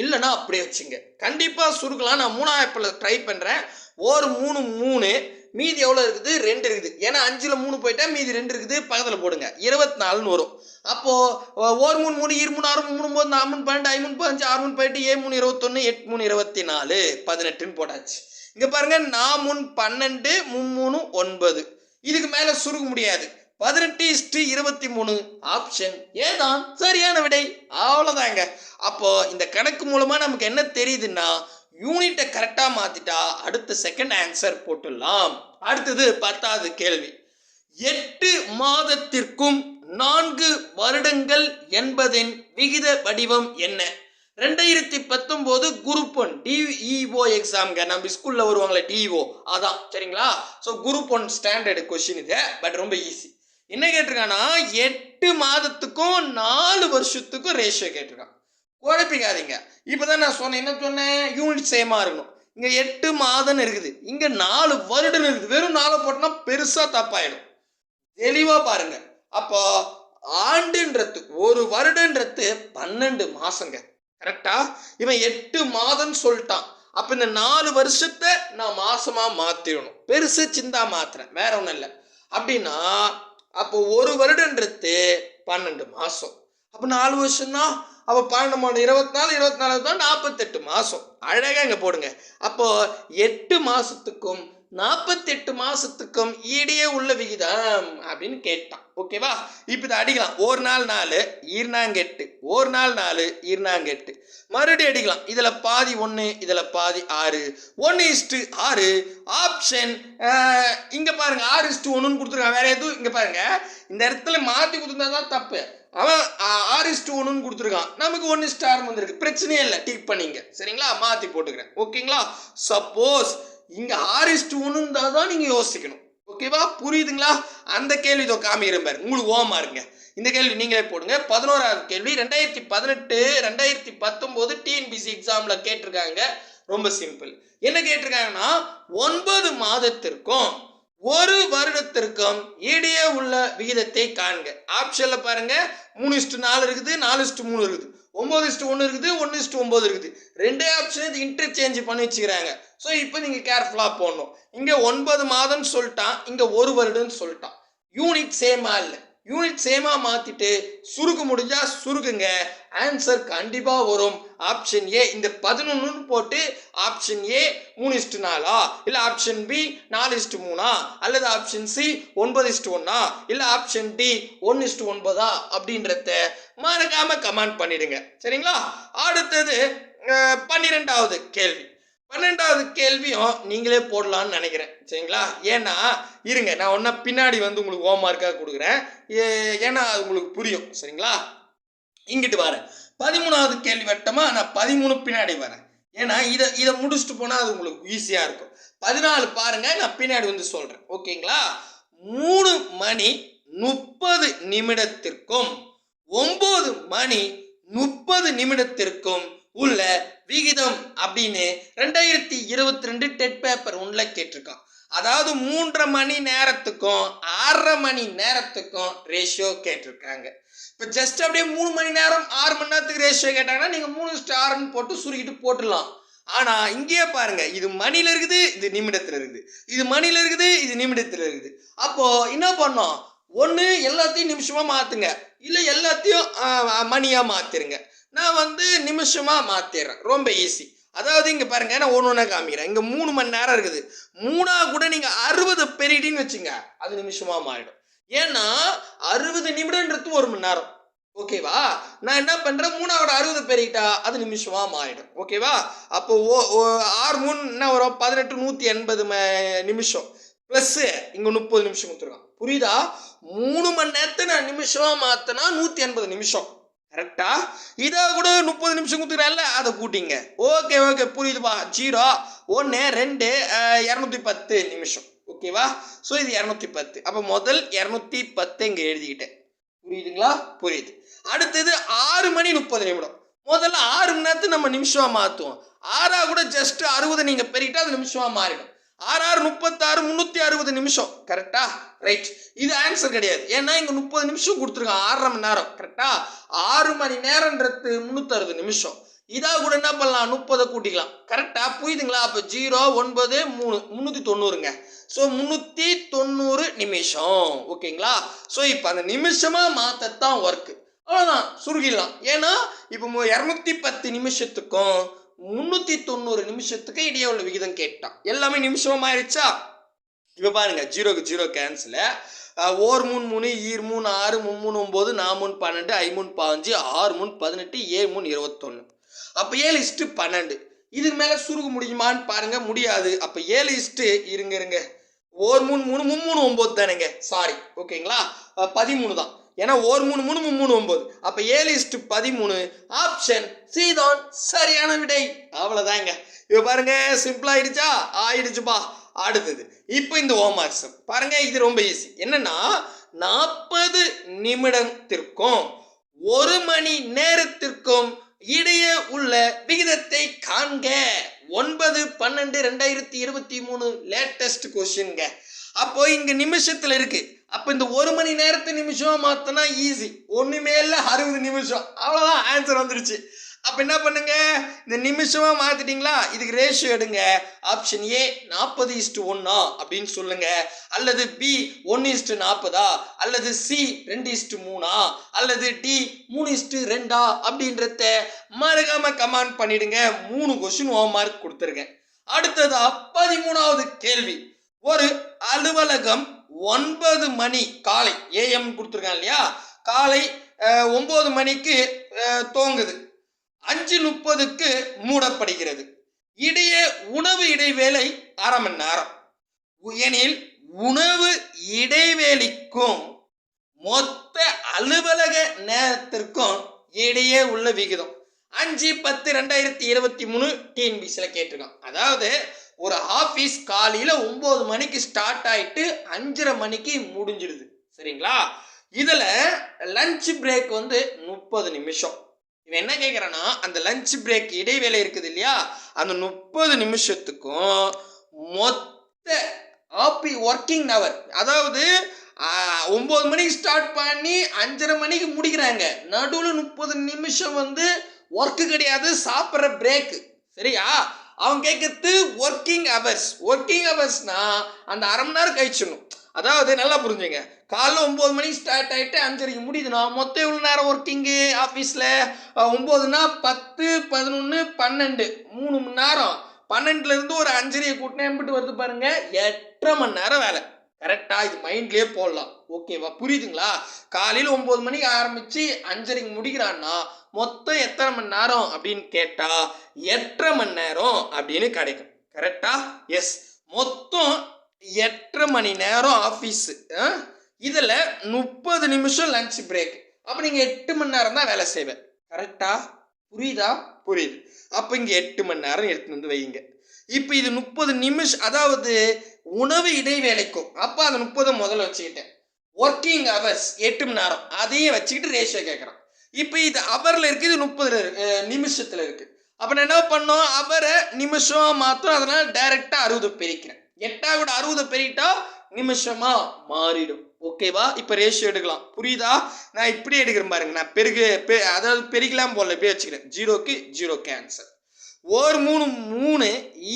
இல்லைன்னா அப்படியே வச்சுங்க. கண்டிப்பாக சுருக்கலாம். நான் மூணாயிரப்பில் ட்ரை பண்ணுறேன் ஒரு மூணு மூணு. மீதி எவ்வளோ இருக்குது? ரெண்டு இருக்குது. ஏன்னா அஞ்சில் மூணு போயிட்டா மீதி ரெண்டு இருக்குது. பக்கத்தில் போடுங்க. இருபத்தி நாலுன்னு வரும் அப்போது ஒரு மூணு மூணு இரு மூணு ஆறு மூணு மூணு நாலு மூணு பன்னெண்டு ஐ மூணு பதினஞ்சு ஆறு மூணு போயிட்டு ஏ மூணு இருபத்தொன்று எட்டு மூணு இருபத்தி நாலு பதினெட்டுன்னு போட்டாச்சு. இங்கே பாருங்கள் நான் மூணு பன்னெண்டு மூணு ஒன்பது. இதுக்கு மேலே சுருக்க முடியாது. பதினெட்டு இஸ்டு இருபத்தி மூணு ஆப்ஷன் ஏதான் சரியான விடை. அவ்வளோதாங்க அப்போ இந்த கணக்கு மூலமா நமக்கு என்ன தெரியுதுன்னா யூனிட்டை கரெக்டாக மாற்றிட்டா அடுத்த செகண்ட் ஆன்சர் போட்டுடலாம். அடுத்தது பத்தாவது கேள்வி. எட்டு மாதத்திற்கும் நான்கு வருடங்கள் என்பதின் விகித வடிவம் என்ன? ரெண்டாயிரத்தி பத்தொம்போது குரூப் ஒன் டிஇஓ எக்ஸாம்ங்க நம்ம ஸ்கூலில் வருவாங்களே டிஇஓ அதான். சரிங்களா? So group one standard question இது. பட் ரொம்ப ஈஸி என்ன கேட்டிருக்கான்னா எட்டு மாதத்துக்கும் நாலு வருஷத்துக்கும் ரேஷியோ கேட்டிருக்கான். குழப்பிக்காதீங்க. இப்போ தான் நான் சொன்னேன். என்ன சொன்னேன் யூனிட் சேமாக இருக்கணும். இங்கே எட்டு மாதம் இருக்குது. இங்கே நாலு வருடம் இருக்குது. வெறும் நாலு போட்டோம்னா பெருசாக தப்பாயிடும். தெளிவாக பாருங்க. அப்போ ஆண்டுன்றது ஒரு வருடன்றது பன்னெண்டு மாசங்க. கரெக்டா இவன் எட்டு மாதம்னு சொல்லிட்டான். அப்போ இந்த நாலு வருஷத்தை நான் மாசமா மாத்திடணும் பெருசு சிந்தா மாத்துறேன் வேற ஒன்றும் இல்லை. அப்படின்னா அப்போ ஒரு வருடன்றது பன்னெண்டு மாதம் அப்போ நாலு வருஷம்னா அப்போ பன்னெண்டு இருபத்தி நாலு இருபத்தி நாலு தான் நாற்பத்தெட்டு மாதம் அழகாக இங்கே போடுங்க. அப்போது எட்டு மாதத்துக்கும் நாற்பத்தெட்டு மாதத்துக்கும் இடையே உள்ள விகிதம் அப்படின்னு கேட்டான். ஓகேவா இப்போ இதை அடிக்கலாம். ஒரு நாள் நாலு ஈர்னாங்கெட்டு ஒரு நாள் நாலு ஈர்னாங்கெட்டு மறுபடியும் அடிக்கலாம். இதில் பாதி ஒன்று இதில் பாதி ஆறு. ஒன்று இஸ்ட்டு ஆறு. ஆப்ஷன் இங்கே பாருங்கள் ஆறு இஸ்ட்டு ஒன்றுன்னு கொடுத்துருக்கான் வேற எதுவும் இங்கே பாருங்கள் இந்த இடத்துல மாற்றி கொடுத்துருந்தா தான் தப்பு. அவன் ஆர் ஆறு ஒன்றுன்னு கொடுத்துருக்கான். நமக்கு ஒன்று ஸ்டார் வந்திருக்கு. பிரச்சனையே இல்லை. டிக் பண்ணிங்க. சரிங்களா? மாற்றி போட்டுக்கிறேன். ஓகேங்களா? சப்போஸ் இங்கே ஆறு இஸ்ட்டு ஒன்று தான் நீங்கள் யோசிக்கணும். ஓகேவா? புரியுதுங்களா? அந்த கேள்வி இதோ காமிக்கிறேன் பாரு. உங்களுக்கு ஓமா இருங்க இந்த கேள்வி நீங்களே போடுங்க. பதினோராவது கேள்வி. ரெண்டாயிரத்தி பதினெட்டு ரெண்டாயிரத்தி பத்தொம்போது டிஎன்பிசி எக்ஸாமில் கேட்டிருக்காங்க. ரொம்ப சிம்பிள் என்ன கேட்டிருக்காங்கன்னா ஒன்பது மாதத்திற்கும் ஒரு வருடத்திற்கும் இடையே உள்ள விகிதத்தை காண்க. ஆப்ஷன்ல பாருங்க மூணு இஸ்டு நாலு இருக்குது நாலு இஸ்டு மூணு இருக்குது. ஒன்பது இஸ்டு ஒன்று இருக்குது ஒன்று இஸ்டு ஒம்பது இருக்குது. ரெண்டே ஆப்ஷன் இது இன்டர்சேஞ்ச் பண்ணி வச்சுக்கிறாங்க. ஸோ இப்போ நீங்கள் கேர்ஃபுல்லாக போடணும். இங்கே ஒன்பது மாதம்னு சொல்லிட்டான் இங்கே ஒரு வருடம்னு சொல்லிட்டான். யூனிட் சேமா இல்லை. யூனிட் சேமா மாற்றிட்டு சுருக்க முடிஞ்சா சுருக்குங்க. ஆன்சர் கண்டிப்பாக வரும். ஆப்ஷன் ஏ இந்த பதினொன்றுன்னு போட்டு ஆப்ஷன் ஏ மூணு இஸ்டு நாலா? இல்லை ஆப்ஷன் பி நாலு இஸ்டு மூணா? அல்லது ஆப்ஷன் சி ஒன்பது இஸ்டு ஒன்னா இல்லை ஆப்ஷன் டி ஒன்று இஸ்டு ஒன்பதா? அப்படின்றத மறக்காம கமெண்ட் பண்ணிடுங்க. சரிங்களா? அடுத்தது பன்னிரெண்டாவது கேள்வி. பன்னெண்டாவது கேள்வியும் நீங்களே போடலாம்னு நினைக்கிறேன். சரிங்களா? ஏன்னா இருங்க நான் ஒன்றா பின்னாடி வந்து உங்களுக்கு ஹோம் மார்க்காக கொடுக்குறேன். ஏ- ஏன்னா அது உங்களுக்கு புரியும். சரிங்களா? இங்கிட்டு வரேன். பதிமூணாவது கேள்வி வட்டமாக நான் பதிமூணு பின்னாடி வரேன். ஏன்னா இதை இதை முடிச்சுட்டு போனால் அது உங்களுக்கு ஈஸியாக இருக்கும். பதினாலு பாருங்க நான் பின்னாடி வந்து சொல்கிறேன் ஓகேங்களா மூணு மணி முப்பது நிமிடத்திற்கும் ஒம்பது மணி முப்பது நிமிடத்திற்கும் உள்ள விகிதம் அப்படின்னு ரெண்டாயிரத்தி இருபத்தி ரெண்டு டெட் பேப்பர் ஒன்ல கேட்டிருக்கான். அதாவது மூன்றரை மணி நேரத்துக்கும் ஆறரை மணி நேரத்துக்கும் ரேஷியோ கேட்டிருக்காங்க. இப்போ ஜஸ்ட் அப்படியே மூணு மணி நேரம் ஆறு மணி நேரத்துக்கு ரேஷியோ கேட்டாங்கன்னா நீங்கள் மூணு ஸ்டார்னு போட்டு சுருக்கிட்டு போட்டுடலாம். ஆனால் இங்கேயே பாருங்கள் இது மணியில் இருக்குது இது நிமிடத்தில் இருக்குது. இது மணியில் இருக்குது இது நிமிடத்தில் இருக்குது. அப்போது என்ன பண்ணோம்? ஒன்று எல்லாத்தையும் நிமிஷமாக மாற்றுங்க இல்லை எல்லாத்தையும் மணியாக மாற்றிருங்க நான் வந்து நிமிஷமாக மாற்றிடுறேன் ரொம்ப ஈஸி அதாவது இங்கே பாருங்க நான் ஒன்று ஒன்றா காமிக்கிறேன். இங்கே மூணு மணி நேரம் இருக்குது. மூணாக கூட நீங்கள் அறுபது பெரியடின்னு வச்சுங்க அது நிமிஷமாக மாறிடும். ஏன்னா அறுபது நிமிடன்றது ஒரு மணி நேரம். ஓகேவா நான் என்ன பண்ணுறேன் மூணாவோட அறுபது பெருகிட்டா அது நிமிஷமாக மாறிடும் ஓகேவா அப்போ ஓ ஓ- ஆறு மூணு என்ன வரும்? பதினெட்டு நூற்றி எண்பது நிமிஷம். ப்ளஸ்ஸு இங்கே முப்பது நிமிஷம் கொடுத்துருக்கான். புரியுதா? மூணு மணி நேரத்தை நான் நிமிஷமாக மாற்றினா நூற்றி எண்பது நிமிஷம். கரெக்டா இதை கூட முப்பது நிமிஷம் கொடுத்துக்கிறேன்ல அதை கூட்டிங்க. ஓகே ஓகே புரியுதுப்பா. ஜீரோ ஒன்று ரெண்டு இரநூத்தி பத்து நிமிஷம். ஓகேவா ஸோ இது இரநூத்தி பத்து. அப்போ முதல் இரநூத்தி பத்து இங்கே எழுதிக்கிட்டேன். புரியுதுங்களா? புரியுது. அடுத்தது ஆறு மணி முப்பது நிமிடம். முதல்ல ஆறு மணி நேரத்து நம்ம நிமிஷமாக மாற்றுவோம் ஆறா கூட ஜஸ்ட் அறுபது நீங்கள் பெருகிட்டா அது நிமிஷமாக மாறிடும். ஆறு ஆறு முப்பத்தாறு முந்நூற்றி அறுபது நிமிஷம். கரெக்டா ரைட் இது ஆன்சர் கிடையாது. ஏன்னா இங்கே முப்பது நிமிஷம் கொடுத்துருக்கான் ஆறரை மணி நேரம். கரெக்டா ஆறு மணி நேரன்றது முந்நூற்றறுபது நிமிஷம். இதாக கூட என்ன பண்ணலாம்? முப்பதை கூட்டிக்கலாம். கரெக்டாக புரியுதுங்களா? அப்போ ஜீரோ ஒன்பது மூணு. முந்நூற்றி தொண்ணூறுங்க. ஸோ முந்நூற்றி தொண்ணூறு நிமிஷம். ஓகேங்களா? ஸோ இப்போ அந்த நிமிஷமாக மாற்றத்தான் ஒர்க்கு அவ்வளோதான் சுருகிடலாம் ஏன்னா இப்போ இரநூத்தி பத்து நிமிஷத்துக்கும் முந்நூற்றி தொண்ணூறு நிமிஷத்துக்கு இடையே உள்ள விகிதம் கேட்டான். எல்லாமே நிமிஷமாக ஆயிடுச்சா இப்போ பாருங்கள் ஜீரோக்கு ஜீரோ கேன்சலு ஓர் மூணு மூணு ஈர் மூணு ஆறு மூணு மூணு ஒம்பது நாலு மூணு பன்னெண்டு ஐ மூணு பாஞ்சு ஆறு மூணு பதினெட்டு ஏழு மூணு இருபத்தொன்று அப்போ ஏழு இஸ்ட்டு பன்னெண்டு. இதுக்கு மேலே சுருக முடியுமான்னு பாருங்க. முடியாது. அப்போ ஏழு இஸ்ட்டு இருங்க இருங்க. ஓர் மூணு மூணு மும்மூணு ஒம்பது தானேங்க. சாரி ஓகேங்களா பதிமூணு தான். ஏன்னா ஒரு மூணு மூணு மும்மூணு மூணு ஒம்பது அப்போ ஏழு இஸ்ட்டு பதிமூணு. ஆப்ஷன் சி தான் சரியான விடை. அவ்வளோதாங்க இப்போ பாருங்க சிம்பிள் ஆயிடுச்சா? ஆயிடுச்சுப்பா. அடுத்தது. இப்போ இந்த ஹோம்ஒர்க்ஸ் பாருங்க இது ரொம்ப ஈஸி என்னன்னா நாற்பது நிமிடத்திற்கும் ஒரு மணி நேரத்திற்கும் இடையே உள்ள விகிதத்தை காண்க. ஒன்பது பன்னெண்டு ரெண்டாயிரத்தி இருபத்தி மூணு லேட்டஸ்ட் கொஸ்டின்ங்க அப்போ இங்க நிமிஷத்துல இருக்கு. அப்போ இந்த ஒரு மணி நேரத்து நிமிஷம் மாத்தினா ஈஸி ஒண்ணுமே இல்லை அறுபது நிமிஷம். அவ்வளோதான் ஆன்சர் வந்துருச்சு. அப்போ என்ன பண்ணுங்க? இந்த நிமிஷமா மாத்திட்டீங்களா? இதுக்கு ரேஷியோ எடுங்க. ஆப்ஷன் ஏ நாற்பது இஸ்டு ஒன்னா அப்படின்னு சொல்லுங்க. அல்லது பி ஒன்று இஸ்டு நாற்பதா? அல்லது சி ரெண்டு இஸ்டு மூணா? அல்லது டி மூணு இஸ்டு ரெண்டா? அப்படின்றத மறக்காம கமெண்ட் பண்ணிடுங்க. மூணு கொஸ்டின் ஓ மார்க் கொடுத்துருக்கேன் அடுத்ததா பதிமூணாவது கேள்வி. ஒரு அலுவலகம் ஒன்பது மணி காலை ஏஎம் கொடுத்துருக்காங்க இல்லையா? காலை ஒம்பது ஒன்பது மணிக்கு தோங்குது துவங்குது. அஞ்சு முப்பதுக்கு மூடப்படுகிறது. இடையே உணவு இடைவேளை அரை மணி நேரம். எனில் உணவு இடைவேளைக்கும் மொத்த அலுவலக நேரத்திற்கும் இடையே உள்ள விகிதம். அஞ்சு பத்து ரெண்டாயிரத்தி இருபத்தி மூணு டிஎன்பிசியில் கேட்டிருக்கான். அதாவது ஒரு ஆஃபீஸ் காலையில் ஒம்பது மணிக்கு ஸ்டார்ட் ஆகிட்டு அஞ்சரை மணிக்கு முடிஞ்சிடுது. சரிங்களா? இதில் லஞ்ச் பிரேக் வந்து முப்பது நிமிஷம். இவன் என்ன கேட்குறான்னா அந்த லஞ்ச் பிரேக் இடைவேளை இருக்குது இல்லையா? அந்த முப்பது நிமிஷத்துக்கும் மொத்த ஆப்பி ஒர்க்கிங் ஹவர் அதாவது ஒம்பது மணிக்கு ஸ்டார்ட் பண்ணி அஞ்சரை மணிக்கு முடிக்கிறாங்க. நடுவில் முப்பது நிமிஷம் வந்து ஒர்க்கு கிடையாது சாப்பிட்ற பிரேக்கு சரியா? அவங்க கேட்கறது ஒர்க்கிங் ஹவர்ஸ் ஒர்க்கிங் ஹவர்ஸ்னால் அந்த அரை மணி நேரம் கழிச்சிடணும். அதாவது நல்லா புரிஞ்சுங்க. காலைல ஒம்பது மணிக்கு ஸ்டார்ட் ஆகிட்டு அஞ்சரைக்கு முடியுதுண்ணா. மொத்தம் இவ்வளோ நேரம் ஒர்க்கிங்கு ஆஃபீஸில் ஒம்போதுனா பத்து பதினொன்று பன்னெண்டு. மூணு மணி நேரம். பன்னெண்டுலேருந்து ஒரு அஞ்சரையை கூட்டினா எம்பிட்டு வருது பாருங்கள் எட்டரை மணி நேரம் வேலை. கரெக்டாக இது மைண்ட்லேயே போடலாம். ஓகேவா புரியுதுங்களா? காலையில் ஒம்பது மணிக்கு ஆரம்பித்து அஞ்சரைக்கு முடிக்கிறான்னா மொத்தம் எத்தனை மணி நேரம் அப்படின்னு கேட்டால் எட்டரை மணி நேரம் அப்படின்னு கிடைக்கும். கரெக்டாக எஸ் மொத்தம் எட்டரை மணி நேரம் ஆஃபீஸு இதில் முப்பது நிமிஷம் லஞ்ச் பிரேக் அப்போ நீங்கள் எட்டு மணி நேரம் தான் வேலை செய்வேன் கரெக்டா புரியுதா? புரியுது. அப்போ இங்கே எட்டு மணி நேரம் எடுத்துன்னு வந்து வைங்க. இப்போ இது முப்பது நிமிஷம் அதாவது உணவு இடைவேளைக்கும் அப்போ அந்த முப்பதை முதல்ல வச்சுக்கிட்டேன். ஒர்க்கிங் ஹவர்ஸ் எட்டு மணி நேரம். அதையும் வச்சுக்கிட்டு ரேஷியோ கேட்குறான் இப்போ இது அவரில் இருக்குது இது முப்பது நிமிஷத்தில் இருக்குது அப்போ நான் என்ன பண்ணோம்? அவரை நிமிஷம் மாத்திரம் அதனால் டைரெக்டாக அறுபது பெருக்கிறேன். எட்டாக கூட அறுபது பெருகிட்டா நிமிஷமா மாறிடும். ஓகேவா இப்போ ரேஷியோ எடுக்கலாம். புரியுதா? நான் இப்படி எடுக்கிறேன் பாருங்க. நான் பெருகு பெ அதாவது பெருகலாம் போல இப்படியே வச்சுக்கிறேன். ஜீரோக்கு ஜீரோ கேன்சல் ஒரு மூணு மூணு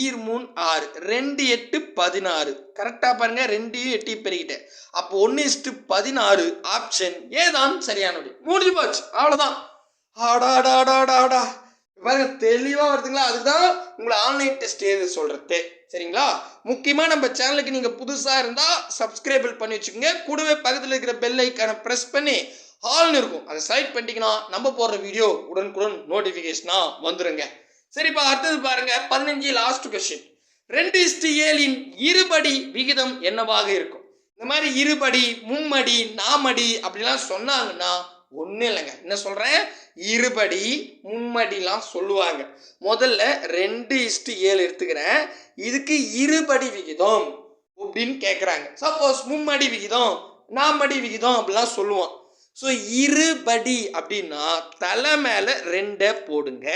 ஈர் மூணு ஆறு. ரெண்டு எட்டு பதினாறு. கரெக்டாக பாருங்க. ரெண்டையும் எட்டையும் பெருகிட்டேன். அப்போ ஒன்று இஸ்ட்டு பதினாறு ஆப்ஷன் ஏதான் சரியான முடிஞ்சு போச்சு. அவ்வளோதான் ஆடாடாடாடாடா பாருங்க தெளிவாக வருதுங்களா? அதுதான் உங்களை ஆன்லைன் டெஸ்ட் எழுத சொல்கிறது சரிங்களா? முக்கியமாக நம்ம சேனலுக்கு நீங்கள் புதுசாக இருந்தால் சப்ஸ்கிரைபிள் பண்ணி வச்சுக்கோங்க. கூடவே பக்கத்தில் இருக்கிற பெல் ஐக்கானை ப்ரெஸ் பண்ணி ஹால்னு இருக்கும். அதை செலக்ட் பண்ணிட்டீங்கன்னா நம்ம போடுற வீடியோ உடனுக்குடன் நோட்டிஃபிகேஷனாக வந்துருங்க. சரிப்பா அடுத்தது பாருங்க. பதினஞ்சு லாஸ்ட் கொஸ்டின் ரெண்டு இஸ்டு ஏழின் இருபடி விகிதம் என்னவாக இருக்கும்? இந்த மாதிரி இருபடி மும்மடி நாமடி அப்படிலாம் சொன்னாங்கன்னா ஒன்றும் இல்லைங்க. என்ன சொல்கிறேன் இருபடி மும்மடிலாம் சொல்லுவாங்க. முதல்ல ரெண்டு இஸ்டு ஏழு எடுத்துக்கிறேன். இதுக்கு இருபடி விகிதம் அப்படின்னு கேட்குறாங்க சப்போஸ் மும்மடி விகிதம் நாமடி விகிதம் அப்படிலாம் சொல்லுவான் ஸோ இருபடி அப்படின்னா தலை மேலே ரெண்டை போடுங்க.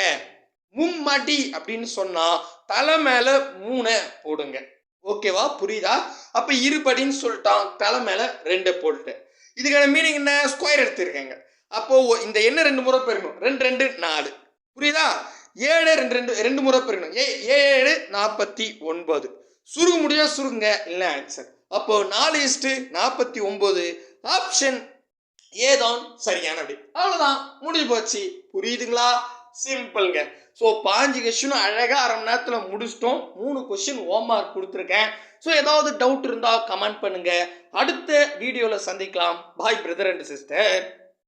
மும்மடி அப்படின்னு சொன்னால் தலை மேலே மூணை போடுங்க. ஓகேவா? புரியுதா? அப்போ இருபடின்னு சொல்லிட்டான். தலை மேலே ரெண்டை போட்டுட்டேன். இதுக்கான மீனிங் என்ன? ஸ்கொயர் எடுத்திருக்கேங்க. அப்போ இந்த எண்ணை ரெண்டு முறை பெருக்கணும் ரெண்டு ரெண்டு நாலு. புரியுதா? ஏழு ரெண்டு ரெண்டு ரெண்டு முறை பெருக்கணும் ஏ ஏழு நாற்பத்தி ஒன்பது. சுருங்க முடியா சுருங்க. இல்லை ஆன்சர் அப்போ நாலு இஸ்ட்டு நாற்பத்தி ஒன்பது. ஆப்ஷன் ஏதான் சரியான அப்படி அவ்வளோதான் முடிஞ்சு போச்சு. புரியுதுங்களா? சிம்பிள்ங்க ஸோ பாஞ்சு கொஸ்டினும் அழகாக அரை மணி நேரத்தில் முடிச்சிட்டோம். மூணு கொஸ்டின் ஹோம்ஒர்க் கொடுத்துருக்கேன். ஸோ ஏதாவது டவுட் இருந்தால் கமெண்ட் பண்ணுங்கள் அடுத்த வீடியோவில் சந்திக்கலாம். பாய் பிரதர் அண்ட் சிஸ்டர்